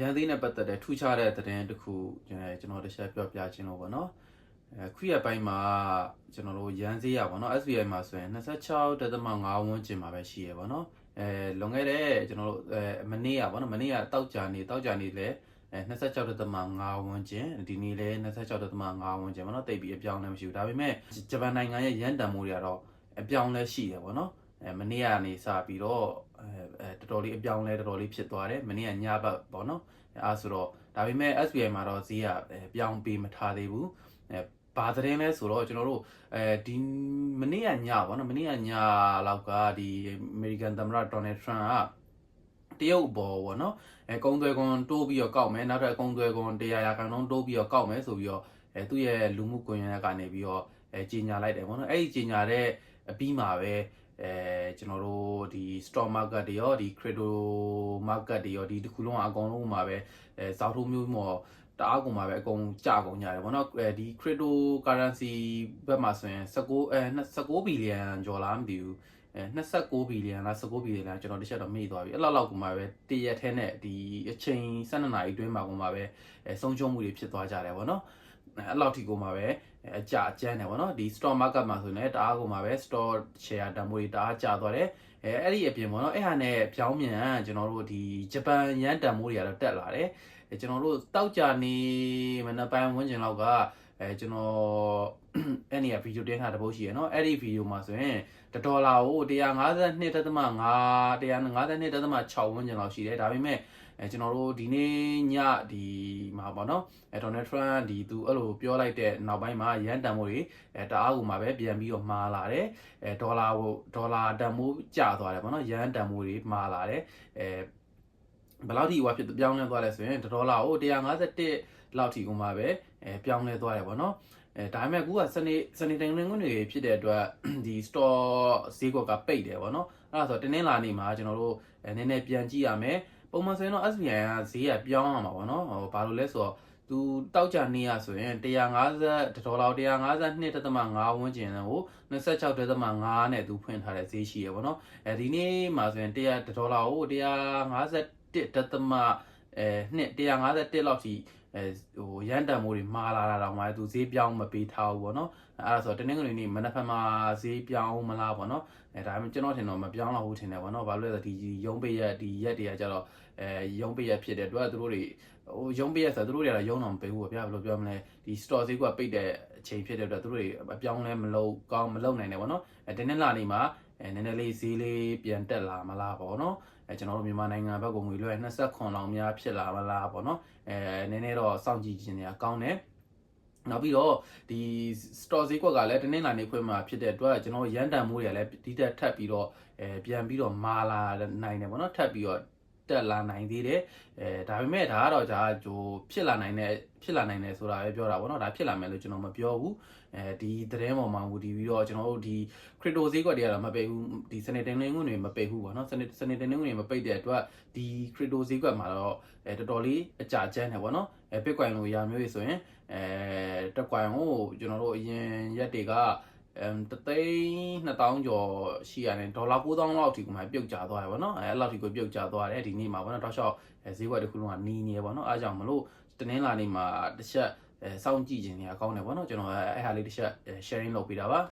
ရန်သေးနဲ့ပတ်သက်တဲ့ထူးခြားတဲ့သတင်းတစ်ခုအဲကျွန်တော်တစ်ချက်ပြောပြခြင်းလို့ပေါ့နော်အဲခုရက်ပိုင်းမှာကျွန်တော်တို့ရန်သေးရပေါ့နော် SBI မှာဆိုရင်26.5ဝန်းကျင်မှာပဲရှိရပေါ့နော်အဲလွန်ခဲ့တဲ့ကျွန်တော်တို့အဲမနေ့ကပေါ့နော်မနေ့ကတောက်ကြနေတောက်ကြနေလဲအဲ26.5ဝန်းကျင်ဒီနေ့လဲ26.5ဝန်းကျင်ပေါ့နော်တိတ်ပြီးအပြောင်းလည်းမရှိဘူးဒါပေမဲ့ဂျပန်နိုင်ငံရဲ့ရန်တန်မိုးတွေကတော့အပြောင်းလဲရှိတယ်ပေါ့နော်အဲမနေ့ကနေစပြီးတော့ အဲအဲတော်တော်လေးအပြောင်းလဲတော်တော်လေးဖြစ်သွားတယ်မနေ့ကညဘက်ပေါ့နော်အဲအဲဆိုတော့ဒါပေမဲ့ SBI မှာတော့ဈေးကအဲပြောင်းပေးမထားသေးဘူးအဲဘာသတင်းလဲဆိုတော့ကျွန်တော်တို့အဲဒီမနေ့ကညပေါ့နော်မနေ့ကညလောက်ကဒီ American သမ္မတ Donald Trump ကတရုတ်ဘော်ပေါ့နော်အဲကုန်းသွဲကွန်တိုးပြီးတော့ကောက်မယ်နောက်ထပ်ကုန်းသွဲကွန်100ရာခိုင်နှုန်းတိုးပြီးတော့ကောက်မယ်ဆိုပြီးတော့အဲသူ့ရဲ့လူမှုကွန်ရက်ကနေပြီးတော့အဲကြီးညာလိုက်တယ်ပေါ့နော်အဲ့ဒီကြီးညာတဲ့အပြီးမှာပဲ အဲကျွန်တော်တို့ဒီ stock market တွေရောဒီ crypto market တွေရောဒီတစ်ခုလုံးကအကုန်လုံးမှာပဲအဲစောက်ထိုးမျိုးမော်တအားကုန်မှာပဲအကုန်ကြကုန်ကြတယ်ဗောနော်အဲဒီ crypto currency ဘက်မှာဆိုရင်19အဲ19ဘီလီယံကျော်လားမသိဘူးအဲ29ဘီလီယံလား19ဘီလီယံလားကျွန်တော်တစ်ချက်တော့မေ့သွားပြီအဲ့လောက်လောက်ကုန်မှာပဲတရက်ထဲနဲ့ဒီအချိန်12နာရီအတွင်းမှာကုန်မှာပဲအဲဆုံးရှုံးမှုတွေဖြစ်သွားကြတယ်ဗောနော် အဲ့လောက်ထိကုန်မှာပဲအကြအကျန်းတယ်ဗောနော်ဒီ stock market မှာဆိုရင်လည်းတအားကုန်မှာပဲ stock share တန်ဖိုးတွေတအားကျသွားတယ်အဲအဲ့ဒီအပြင်ပေါ့နော်အဲ့ဟာနဲ့ပြောင်းမြန်ကျွန်တော်တို့ဒီဂျပန်ရန်တန်မိုးတွေကတော့တက်လာတယ်အဲကျွန်တော်တို့တောက်ကြနေမနက်ပိုင်းဝန်းကျင်လောက်က အဲကျွန်တော်အဲ့နေရဗီဒီယိုတင်ထားတဲ့ပုတ်ရှိရနော်အဲ့ဒီဗီဒီယိုမှာဆိုရင်1ဒေါ်လာကို152.5 152.6ဝန်းကျင်လောက်ရှိတယ်ဒါပေမဲ့အဲကျွန်တော်တို့ဒီနေ့ညဒီမှာပေါ့နော်အဲဒေါ်နယ်ထရန့်ဒီသူအဲ့လိုပြောလိုက်တဲ့နောက်ပိုင်းမှာရန်တန်မိုးတွေအဲတအားကူမှာပဲပြန်ပြီးတော့မှားလာတယ်အဲဒေါ်လာကိုဒေါ်လာတန်မိုးကျသွားတယ်ပေါ့နော်ရန်တန်မိုးတွေမှားလာတယ်အဲ ဘယ်လောက်ထိဟိုဖြစ်ပြောင်းလဲသွားလဲဆိုရင်ဒေါ်လာကို151လောက်ထိကုန်မှာပဲအဲပြောင်းလဲသွားတယ်ပေါ့နော်အဲဒါပေမဲ့အခုကစနေစနေတိုင်းလင်းခွင့်တွေဖြစ်တဲ့အတွက်ဒီ store ဈေးကွက်ကပိတ်တယ်ပေါ့နော်အဲ့ဒါဆိုတင်းနှင်းလာနေမှာကျွန်တော်တို့နည်းနည်းပြန်ကြည့်ရမယ်ပုံမှန်ဆိုရင်တော့ SBI ကဈေးကပြောင်းရမှာပေါ့နော်ဟိုဘာလို့လဲဆိုတော့သူတောက်ကြနေရဆိုရင်150ဒေါ်လာ152.5ဝန်းကျင်ကို26.5နဲ့သူဖွင့်ထားတဲ့ဈေးရှိရပေါ့နော်အဲဒီနေ့မှာဆိုရင်100ဒေါ်လာကို 151.5အဲနှစ်151လောက်ထိအဲဟိုရန်တန်မိုးတွေမာလာတာတော့မှသူဈေးပြောင်းမပေးထားဘူးပေါ့နော်အဲ့ဒါဆိုတော့တနင်္ဂနွေနေ့မနက်ဖြန်မှာဈေးပြောင်းမလားပေါ့နော်အဲဒါပေမဲ့ကျွန်တော်ထင်တော့မပြောင်းတော့ဘူးထင်တယ်ပေါ့နော်ဘာလို့လဲဆိုတော့ဒီရုံးပိတ်ရက်ဒီရက်တွေကကြတော့အဲရုံးပိတ်ရက်ဖြစ်တဲ့အတွက်သူတို့တွေဟိုရုံးပိတ်ရက်ဆိုတော့သူတို့တွေကတော့ရုံးတော့မပေးဘူးပေါ့ဗျာဘယ်လိုပြောမလဲဒီ store ဈေးကပိတ်တဲ့အချိန်ဖြစ်တဲ့အတွက်သူတို့တွေအပြောင်းလဲမလုပ်ကောင်းမလုပ်နိုင်တယ်ပေါ့နော်အဲတနင်္လာနေ့မှာ အဲနည်းနည်းလေးဈေးလေးပြန်တက်လာမလားပေါ့နော်အဲကျွန်တော်တို့မြန်မာနိုင်ငံဘက်ကငွေလွှဲ29လောင်များဖြစ်လာမလားပေါ့နော်အဲနည်းနည်းတော့စောင့်ကြည့်ခြင်းတွေကကောင်းတယ်နောက်ပြီးတော့ဒီ store ဈေးကွက်ကလည်းတင်းနှင်းလာနေခွင့်မှာဖြစ်တဲ့အတွက်ကျွန်တော်ရန်တန်မိုးတွေကလည်းဒီတက်ထပ်ပြီးတော့အဲပြန်ပြီးတော့မာလာနိုင်တယ်ပေါ့နော်ထပ်ပြီးတော့ တက်လာနိုင်သေးတယ်အဲဒါပေမဲ့ဒါကတော့ဒါဟိုဖြစ်လာနိုင်တဲ့ဖြစ်လာနိုင်တယ်ဆိုတာပဲပြောတာပေါ့နော်ဒါဖြစ်လာမယ်လို့ကျွန်တော်မပြောဘူးအဲဒီသတင်းပေါ်မှာဟိုဒီပြီးတော့ကျွန်တော်တို့ဒီ crypto ဈေးကွက်တွေကတော့မပိတ်ဘူးဒီစနေတင်လင်းငွေတွေမပိတ်ဘူးပေါ့နော်စနေစနေတင်လင်းငွေတွေမပိတ်တဲ့အတွက်ဒီ crypto ဈေးကွက်မှာတော့အဲတော်တော်လေးအကြကျန်းတယ်ပေါ့နော်အဲ bitcoin လိုရာမျိုးတွေဆိုရင်အဲတက်ကွိုင်ကိုကျွန်တော်တို့အရင်ရက်တွေက အမ်တသိန်း2000ကျော်ရှိရတယ်ဒေါ်လာ9000လောက်အထိကိုမှပြုတ်ကျသွားတယ်ဗောနော်အဲအဲ့လောက်ထိကိုပြုတ်ကျသွားတယ်ဒီနေ့မှာဗောနော်တောက်လျှောက်ဈေးကွက်တစ်ခုလုံးကနီးနေဗောနော်အားကြောင့်မလို့တနင်္လာနေ့မှာတစ်ချက်အဲစောင့်ကြည့်ခြင်းတွေကကောင်းတယ်ဗောနော်ကျွန်တော်အဲအဲ့ဟာလေးတစ်ချက် sharing လုပ်ပေးတာပါ